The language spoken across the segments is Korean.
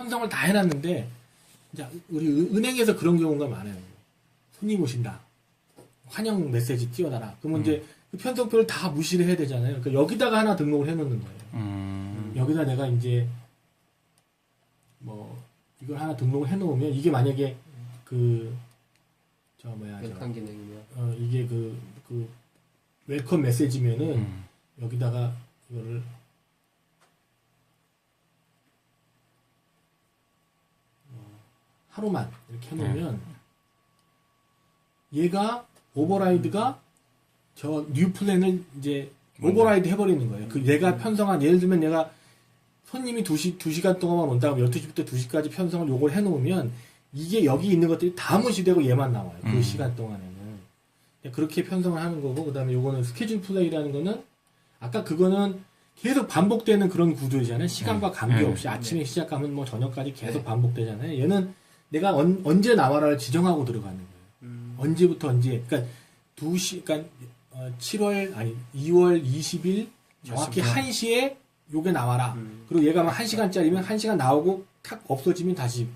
편성을 다 해놨는데 이제 우리 은- 은행에서 그런 경우가 많아요. 손님 오신다. 환영 메시지 띄워놔라. 그러면 이제 그 편성표를 다 무시를 해야 되잖아요. 그러니까 여기다가 하나 등록을 해놓는 거예요. 음. 여기다 내가 이제 뭐 이걸 하나 등록을 해놓으면 이게 만약에 그 저 뭐야 저 어, 이게 그, 그, 웰컴 메시지면은, 음. 여기다가 이거를, 하루만 이렇게 해놓으면, 얘가, 오버라이드가, 저, 뉴 플랜을 이제, 오버라이드 해버리는 거예요. 그, 얘가 편성한, 예를 들면 얘가, 손님이 2시, 2시간 동안만 온다고 12시부터 2시까지 편성을 요걸 해놓으면, 이게 여기 있는 것들이 다 무시되고 얘만 나와요. 그 음. 시간 동안에는. 그렇게 편성을 하는 거고, 그 다음에 요거는 스케줄 플레이라는 거는, 아까 그거는 계속 반복되는 그런 구조잖아요. 시간과 관계없이 아침에 시작하면 뭐 저녁까지 계속 네. 반복되잖아요. 얘는 내가 언, 언제 나와라를 지정하고 들어가는 거예요. 음. 언제부터 언제. 그러니까 2시, 그러니까 어, 7월, 아니, 2월 20일 정확히 몇 시부터? 1시에 요게 나와라. 음. 그리고 얘가 막 1시간짜리면 1시간 나오고 탁 없어지면 다시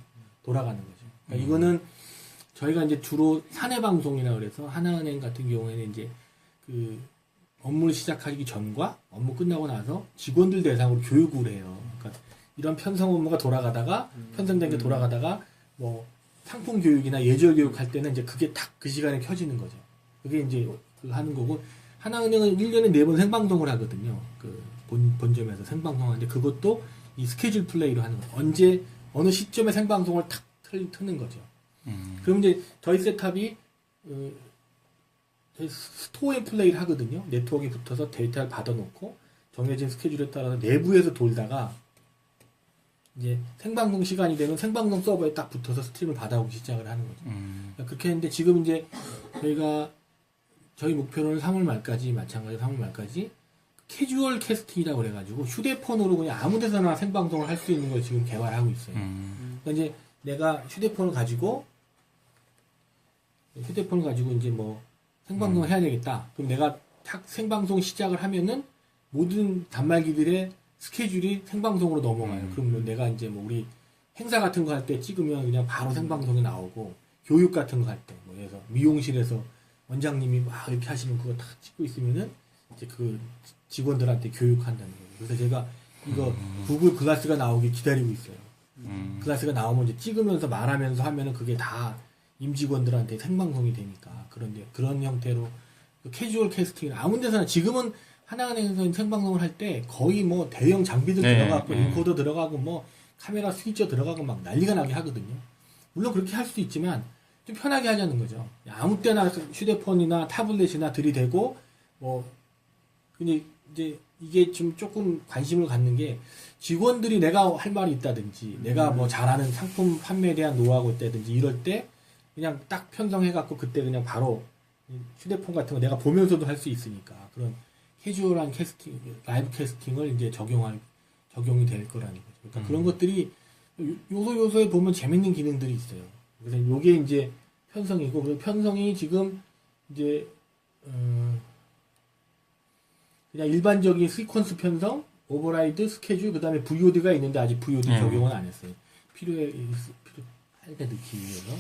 돌아가는 거죠. 그러니까 음. 이거는 저희가 이제 주로 사내 방송이라 그래서 하나은행 같은 경우에는 이제 그 업무를 시작하기 전과 업무 끝나고 나서 직원들 대상으로 교육을 해요. 그러니까 이런 편성 업무가 돌아가다가 편성된 게 돌아가다가 뭐 상품 교육이나 예절 교육 할 때는 이제 그게 딱 그 시간에 켜지는 거죠. 그게 이제 그 하는 거고 하나은행은 1년에 4번 생방송을 하거든요. 그 본, 본점에서 생방송 하는데 그것도 이 스케줄 플레이로 하는 거예요. 언제 어느 시점에 생방송을 탁 틀, 트는 거죠. 음. 그럼 이제 저희 셋탑이 어, 스토어 앤 플레이를 하거든요. 네트워크에 붙어서 데이터를 받아놓고 정해진 스케줄에 따라서 내부에서 돌다가 이제 생방송 시간이 되면 생방송 서버에 딱 붙어서 스트림을 받아오기 시작을 하는 거죠. 음. 그러니까 그렇게 했는데 지금 이제 저희가 저희 목표는 3월 말까지 마찬가지로 3월 말까지 캐주얼 캐스팅이라고 그래가지고 휴대폰으로 그냥 아무 데서나 생방송을 할 수 있는 걸 지금 개발하고 있어요. 음. 그러니까 이제 내가 휴대폰을 가지고 휴대폰을 가지고 이제 뭐 생방송을 해야 되겠다. 그럼 내가 탁 생방송 시작을 하면은 모든 단말기들의 스케줄이 생방송으로 넘어가요. 음. 그럼 뭐 내가 이제 뭐 우리 행사 같은 거 할 때 찍으면 그냥 바로 생방송이 나오고 교육 같은 거 할 때, 뭐 그래서 미용실에서 원장님이 막 이렇게 하시는 그거 다 찍고 있으면은 이제 그 직원들한테 교육한다는 거예요. 그래서 제가 이거 구글 글라스가 나오기 기다리고 있어요. 음. 클래스가 나오면 이제 찍으면서 말하면서 하면은 그게 다 임직원들한테 생방송이 되니까 그런데 그런 형태로 그 캐주얼 캐스팅 아무 데서나 지금은 하나은행에서 생방송을 할 때 거의 뭐 대형 장비들 네, 들어가고 네. 인코더 들어가고 뭐 카메라 스위처 들어가고 막 난리가 나게 하거든요. 물론 그렇게 할 수도 있지만 좀 편하게 하자는 거죠. 아무 때나 휴대폰이나 타블렛이나 들이대고 뭐 근데 이제 이게 좀 조금 관심을 갖는 게 직원들이 내가 할 말이 있다든지 내가 뭐 잘하는 상품 판매에 대한 노하우가 있다든지 이럴 때 그냥 딱 편성해 갖고 그때 그냥 바로 휴대폰 같은 거 내가 보면서도 할 수 있으니까 그런 캐주얼한 캐스팅, 라이브 캐스팅을 이제 적용할, 적용이 될 거라는 거죠. 그러니까 음. 그런 것들이 요- 요소 요소에 보면 재밌는 기능들이 있어요. 그래서 요게 이제 편성이고, 그 편성이 지금 이제, 어, 그냥 일반적인 시퀀스 편성, 오버라이드, 스케줄, 그 다음에 VOD가 있는데 아직 VOD 네. 적용은 안 했어요. 필요해, 필요할 때 넣기 위해서.